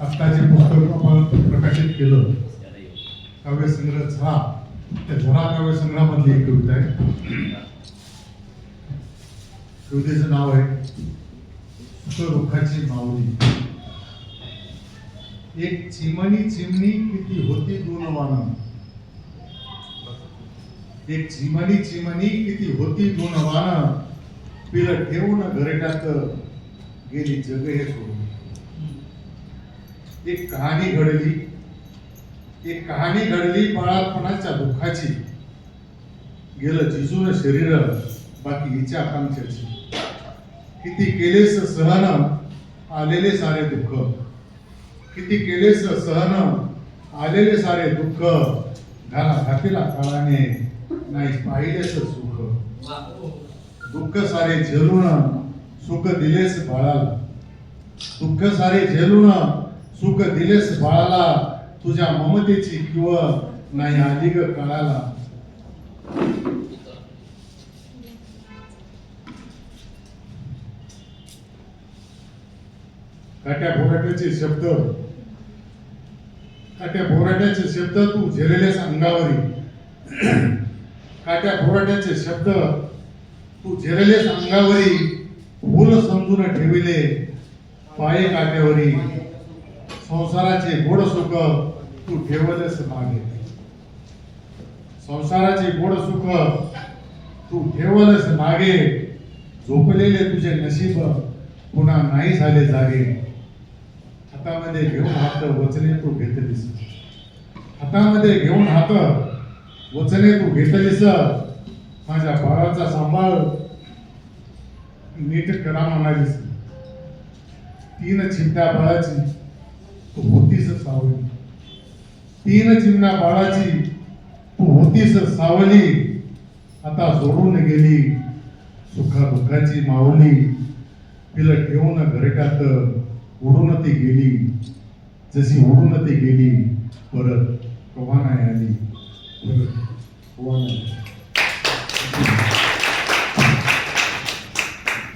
आत्ता जे पुस्तक आपण प्रकाशित केलं काव्यसंग्रह झरा त्या झरा काव्यसंग्रहामधली एक कविता आहे. कवितेचं नाव आहे रुखाची माऊली. एक चिमणी चिमणी किती होती गुणवान एक चिमणी चिमणी किती होती दोन वाना पिलं ठेवून घरट्यात गेली जग हे सोडून. एक कहाणी घडली. एक कहाणी घडली बाळापणाच्या दुःखाची. गेलं जिजून शरीर बाकी हिच्या आकांक्षाची. किती केलेस सहन आलेले सारे दुःख. किती केलेस सहन आलेले सारे दुःख. घाला घातीला काळाने नाही पाहिलेस सुख. दुःख सारे झेलून सुख दिलेस बाळाला. दुःख सारे झेलून सुख दिलेस बाळाला तुझ्या ममतेची किंवा नाही आली ग कळाला. काट्या बोराट्याचे शब्द. काट्या बोराट्याचे शब्द तू झेलेलेस अंगावरी. काट्या बोराट्याचे शब्द तू झेलेलेस अंगावरी. फुल समजून ठेविले पाये काट्यावरी. संसाराचे गोड सुख तू ठेवलेस मागे. संसाराचे गोड सुख तू ठेवलंस मागे. झोपलेले तुझे नशीब पुन्हा नाही झाले जागे. हातामध्ये घेऊन हात वचने तू घेतलीस. हातामध्ये घेऊन हात वचने तू घेतलीस. माझ्या बाळाचा सांभाळ नीट करा म्हणालीस. तीन चिंता बाळाची. तू होतीस सावली. तीन चिमण्या बाळाची तू होतीस सावली. आता सोडून गेली सुखा दुःखाची माऊली. तिला ठेवून घरट्यात उडून ती गेली. जशी उडून ती गेली परत